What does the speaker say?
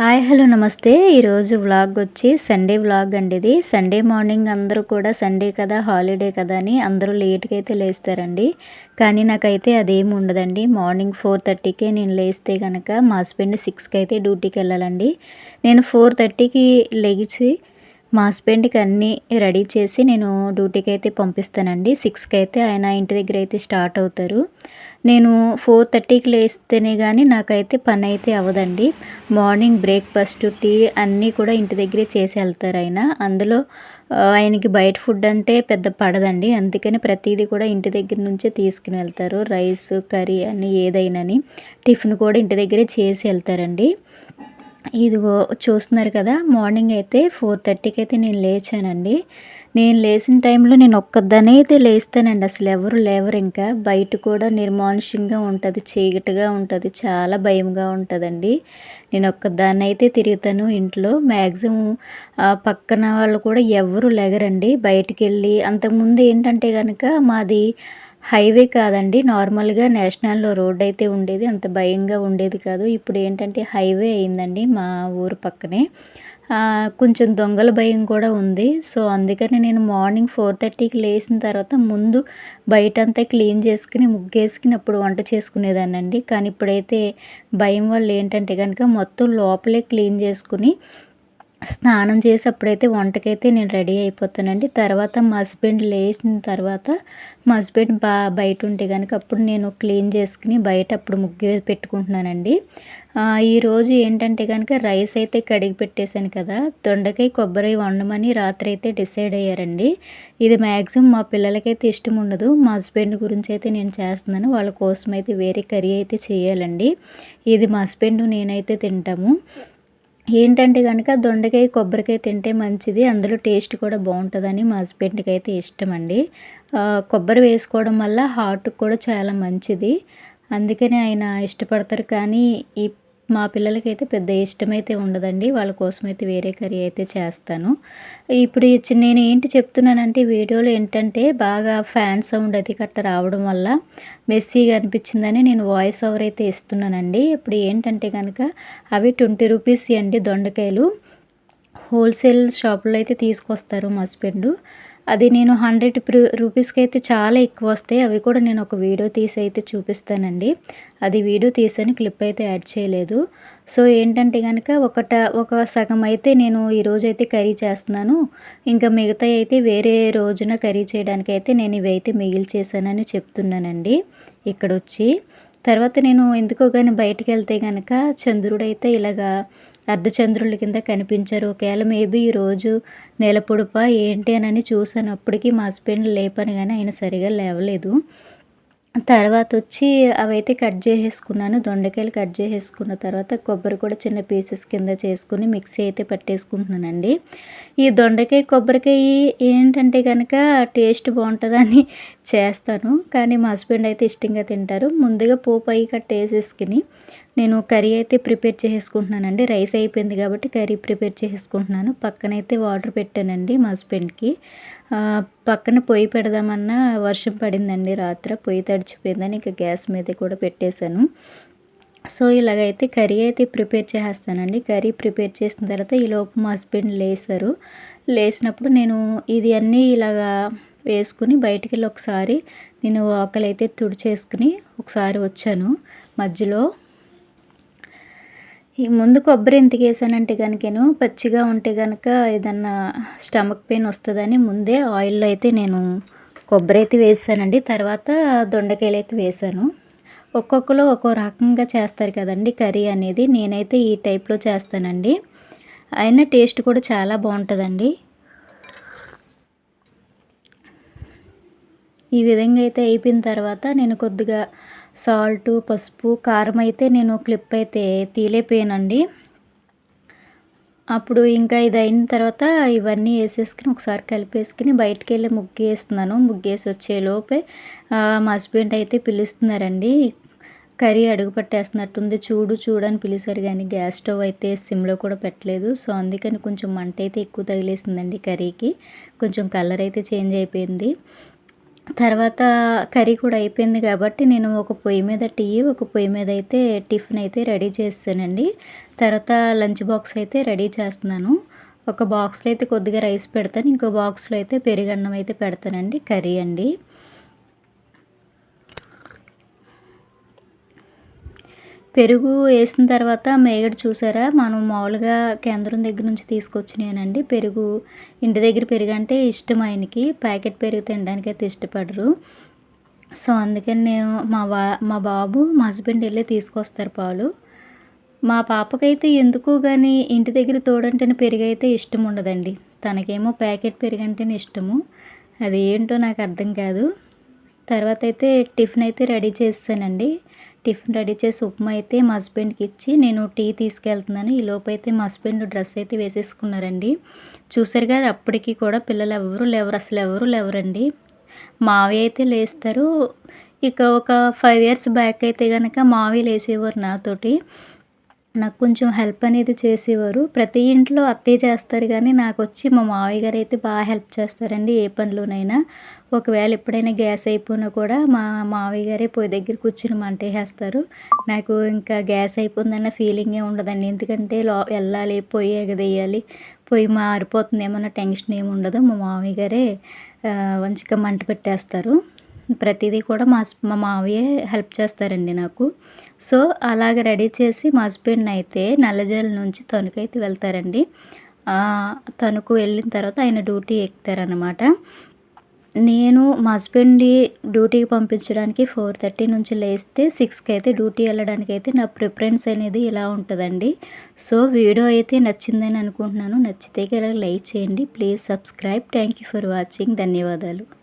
Hi hello నమస్తే. ఈరోజు vlog వచ్చి సండే వ్లాగ్ అండి ఇది. సండే మార్నింగ్ అందరూ కూడా సండే కదా హాలిడే కదా అని అందరూ లేట్గా అయితే లేస్తారండి. కానీ నాకైతే అదేమి ఉండదండి. మార్నింగ్ ఫోర్ థర్టీకే నేను లేస్తే కనుక మా హస్బెండ్ సిక్స్కి అయితే డ్యూటీకి వెళ్ళాలండి. నేను ఫోర్ థర్టీకి లేచి మా హస్బెండ్కి అన్నీ రెడీ చేసి నేను డ్యూటీకి అయితే పంపిస్తానండి. సిక్స్కి అయితే ఆయన ఇంటి దగ్గర అయితే స్టార్ట్ అవుతారు. నేను ఫోర్ థర్టీకి లేస్తేనే కానీ నాకైతే పని అయితే అవ్వదండి. మార్నింగ్ బ్రేక్ఫాస్ట్ టీ అన్నీ కూడా ఇంటి దగ్గరే చేసి వెళ్తారు ఆయన. అందులో ఆయనకి బయట ఫుడ్ అంటే పెద్ద పడదండి. అందుకని ప్రతిదీ కూడా ఇంటి దగ్గర నుంచే తీసుకుని వెళ్తారు. రైస్ కర్రీ అని ఏదైనాని టిఫిన్ కూడా ఇంటి దగ్గరే చేసి వెళ్తారండి. ఇదిగో చూస్తున్నారు కదా మార్నింగ్ అయితే ఫోర్ థర్టీకి అయితే నేను లేచానండి. నేను లేచిన టైంలో నేను ఒక్కదానే అయితే లేస్తానండి అసలు ఎవరు లేవరు ఇంకా. బయట కూడా నిర్మానుష్యంగా ఉంటుంది చీకటిగా ఉంటుంది చాలా భయంగా ఉంటుందండి. నేను ఒక్కదాన్ని అయితే తిరుగుతాను ఇంట్లో. మ్యాక్సిమం పక్కన వాళ్ళు కూడా ఎవరు లేగరండి. బయటికి వెళ్ళి అంతకుముందు ఏంటంటే కనుక మాది హైవే కాదండి. నార్మల్గా నేషనల్లో రోడ్ అయితే ఉండేది. అంత భయంగా ఉండేది కాదు. ఇప్పుడు ఏంటంటే హైవే అయిందండి మా ఊరు పక్కనే. కొంచెం దొంగల భయం కూడా ఉంది. సో అందుకని నేను మార్నింగ్ ఫోర్ థర్టీకి లేచిన తర్వాత ముందు బయట అంతా క్లీన్ చేసుకుని ముగ్గేసుకుని అప్పుడు వంట చేసుకునేదానండి కానీ ఇప్పుడైతే భయం వల్ల ఏంటంటే కనుక మొత్తం లోపలే క్లీన్ చేసుకుని స్నానం చేసి అప్పుడైతే వంటకైతే నేను రెడీ అయిపోతానండి. తర్వాత మా హస్బెండ్ లేచిన తర్వాత మా హస్బెండ్ బా బయట ఉంటే కనుక అప్పుడు నేను క్లీన్ చేసుకుని బయట అప్పుడు ముగ్గు పెట్టుకుంటున్నానండి. ఈరోజు ఏంటంటే కనుక రైస్ అయితే కడిగి పెట్టేశాను కదా దొండకాయ కొబ్బరి వండమని రాత్రి అయితే డిసైడ్ అయ్యారండి. ఇది మ్యాక్సిమం మా పిల్లలకైతే ఇష్టం ఉండదు. మా హస్బెండ్ గురించి అయితే నేను చేస్తున్నాను. వాళ్ళ కోసం అయితే వేరే కర్రీ అయితే చేయాలండి. ఇది మా హస్బెండ్ నేనైతే తింటాము. ఏంటంటే కనుక దొండకాయ కొబ్బరికాయ తింటే మంచిది. అందులో టేస్ట్ కూడా బాగుంటుందని మా హస్బెండ్కి అయితే ఇష్టం అండి కొబ్బరి వేసుకోవడం వల్ల హార్ట్కి కూడా చాలా మంచిది. అందుకని ఆయన ఇష్టపడతారు. కానీ ఈ మా పిల్లలకైతే పెద్ద ఇష్టమైతే ఉండదండి. వాళ్ళ కోసం అయితే వేరే కర్రీ అయితే చేస్తాను. ఇప్పుడు నేను ఏంటి చెప్తున్నానంటే వీడియోలో ఏంటంటే బాగా ఫ్యాన్ సౌండ్ అది కట్ట రావడం వల్ల మెస్సీగా అనిపించిందని నేను వాయిస్ ఓవర్ అయితే ఇస్తున్నానండి. ఇప్పుడు ఏంటంటే కనుక అవి ట్వంటీ రూపీస్ అండి దొండకాయలు. హోల్సేల్ షాపులో అయితే తీసుకొస్తారు మస్బెండు అది నేను హండ్రెడ్ రూపీస్కి అయితే చాలా ఎక్కువ వస్తాయి. అవి కూడా నేను ఒక వీడియో తీసి అయితే చూపిస్తానండి. అది వీడియో తీసని క్లిప్ అయితే యాడ్ చేయలేదు. సో ఏంటంటే కనుక ఒకట ఒక సగం అయితే నేను ఈరోజు అయితే కర్రీ చేస్తున్నాను. ఇంకా మిగతా అయితే వేరే రోజున కర్రీ చేయడానికి అయితే నేను ఇవైతే మిగిలి చేశానని చెప్తున్నానండి ఇక్కడ వచ్చి తర్వాత నేను ఎందుకో కానీ బయటకు వెళ్తే కనుక చంద్రుడైతే ఇలాగా అర్ధచంద్రుల కింద కనిపించారు. ఒకవేళ మేబీ ఈరోజు నెలపొడుప ఏంటి అని చూసాను అప్పటికి మా హస్బెండ్ లేపని కానీ ఆయన సరిగా లేవలేదు. తర్వాత వచ్చి అవైతే కట్ చేసేసుకున్నాను. దొండకాయలు కట్ చేసేసుకున్న తర్వాత కొబ్బరి కూడా చిన్న పీసెస్ కింద చేసుకుని మిక్సీ అయితే పట్టేసుకుంటున్నానండి. ఈ దొండకాయ కొబ్బరికాయ ఏంటంటే కనుక టేస్ట్ బాగుంటుందని చేస్తాను. కానీ మా హస్బెండ్ అయితే ఇష్టంగా తింటారు. ముందుగా పోపు అయ్యి కట్టేసేసుకుని నేను కర్రీ అయితే ప్రిపేర్ చేసుకుంటున్నానండి రైస్ అయిపోయింది కాబట్టి కర్రీ ప్రిపేర్ చేసుకుంటున్నాను పక్కనైతే వాటర్ పెట్టానండి మా హస్బెండ్కి. పక్కన పొయ్యి పెడదామన్నా వర్షం పడిందండి రాత్రి. పొయ్యి తడిచిపోయిందని ఇక గ్యాస్ మీద కూడా పెట్టేశాను. సో ఇలాగైతే కర్రీ అయితే ప్రిపేర్ చేసేస్తానండి. కర్రీ ప్రిపేర్ చేసిన తర్వాత ఈలోపు మా హస్బెండ్ లేసారు. లేసినప్పుడు నేను ఇది అన్నీ ఇలాగా వేసుకుని బయటికి వెళ్ళి ఒకసారి నేను ఆకలి తుడిచేసుకుని ఒకసారి వచ్చాను. మధ్యలో ముందు కొబ్బరి ఎందుకు వేసానంటే కనుకను పచ్చిగా ఉంటే కనుక ఏదన్నా స్టమక్ పెయిన్ వస్తుందని ముందే ఆయిల్లో అయితే నేను కొబ్బరి అయితే వేసానండి. తర్వాత దొండకాయలు అయితే వేసాను. ఒక్కొక్కరు ఒక్కో రకంగా చేస్తారు కదండి కర్రీ అనేది. నేనైతే ఈ టైప్లో చేస్తానండి. అయినా టేస్ట్ కూడా చాలా బాగుంటుందండి. ఈ విధంగా అయితే అయిపోయిన తర్వాత నేను కొద్దిగా సాల్ట్ పసుపు కారం అయితే నేను క్లిప్ అయితే తీలేపోయానండి. అప్పుడు ఇంకా ఇది అయిన తర్వాత ఇవన్నీ వేసేసుకుని ఒకసారి కలిపేసుకుని బయటికి వెళ్ళి ముగ్గు వేస్తున్నాను. ముగ్గు వేసి వచ్చేలోపే మా హస్బెండ్ అయితే పిలుస్తున్నారండి. కర్రీ అడుగు పట్టేస్తున్నట్టుంది. చూడు చూడని పిలిచారు కానీ గ్యాస్ స్టవ్ అయితే సిమ్లో కూడా పెట్టలేదు. సో అందుకని కొంచెం మంట అయితే ఎక్కువ తగిలేసిందండి కర్రీకి. కొంచెం కలర్ అయితే చేంజ్ అయిపోయింది. తర్వాత కర్రీ కూడా అయిపోయింది కాబట్టి నేను ఒక పొయ్యి మీద టీ ఒక పొయ్యి మీద అయితే టిఫిన్ అయితే రెడీ చేస్తానండి. తర్వాత లంచ్ బాక్స్ అయితే రెడీ చేస్తున్నాను. ఒక బాక్స్లో అయితే కొద్దిగా రైస్ పెడతాను. ఇంకో బాక్స్లో అయితే పెరుగన్నం అయితే పెడతానండి కర్రీ అండి. పెరుగు వేసిన తర్వాత మేగడ చూసారా? మనం మామూలుగా కేంద్రం దగ్గర నుంచి తీసుకొచ్చినాయనండి. పెరుగు ఇంటి దగ్గర పెరుగు అంటే ఇష్టం ఆయనకి. ప్యాకెట్ పెరుగు తినడానికి అయితే ఇష్టపడరు. సో అందుకని నేను మా వా మా బాబు మా హస్బెండ్ వెళ్ళి తీసుకొస్తారు పాలు. మా పాపకైతే ఎందుకో కానీ ఇంటి దగ్గర తోడంటేనే పెరుగు అయితే ఇష్టం ఉండదండి. తనకేమో ప్యాకెట్ పెరుగు అంటేనే ఇష్టము. అది ఏంటో నాకు అర్థం కాదు. తర్వాత అయితే టిఫిన్ అయితే రెడీ చేస్తానండి. టిఫిన్ రెడీ చేసి ఉప్మా అయితే మా హస్బెండ్కి ఇచ్చి నేను టీ తీసుకెళ్తున్నాను. ఈ లోపైతే అయితే మా హస్బెండ్ డ్రెస్ అయితే వేసేసుకున్నారండి. చూసారు కదా అప్పటికి కూడా పిల్లలు ఎవరు లేవరు అసలు ఎవరు లేవరండి. మావి అయితే లేస్తారు. ఇక ఒక ఫైవ్ ఇయర్స్ బ్యాక్ అయితే కనుక మావి లేసేవారు నాతోటి. నాకు కొంచెం హెల్ప్ అనేది చేసేవారు. ప్రతి ఇంట్లో అత్తయ్య చేస్తారు కానీ నాకు వచ్చి మా మావయ్య గారు అయితే బాగా హెల్ప్ చేస్తారండి ఏ పనిలోనైనా. ఒకవేళ ఎప్పుడైనా గ్యాస్ అయిపోయినా కూడా మా మావయ్య గారే పొయ్యి దగ్గర కూర్చుని మంటేసేస్తారు నాకు ఇంకా గ్యాస్ అయిపోయిందన్న ఫీలింగే ఉండదండి. ఎందుకంటే లో వెళ్ళాలి పొయ్యి ఎగదేయాలి పొయ్యి మారిపోతుంది ఏమన్నా టెన్షన్ ఏమి ఉండదు. మా మావయ్య గారే మంచిగా మంట పెట్టేస్తారు. ప్రతిదీ కూడా మా మా మావయ్యే హెల్ప్ చేస్తారండి నాకు. సో అలాగ రెడీ చేసి మా హస్బెండ్ అయితే నల్లజల నుంచి తణుకైతే వెళ్తారండి. తణుకు వెళ్ళిన తర్వాత ఆయన డ్యూటీ ఎక్కుతారనమాట నేను మా హస్బెండ్ డ్యూటీకి పంపించడానికి ఫోర్ థర్టీ నుంచి లేస్తే సిక్స్కి అయితే డ్యూటీ వెళ్ళడానికి అయితే నా ప్రిఫరెన్స్ అనేది ఇలా ఉంటుందండి. సో వీడియో అయితే నచ్చిందని అనుకుంటున్నాను. నచ్చితే ఇలా లైక్ చేయండి. Please subscribe. Thank you for watching. ధన్యవాదాలు.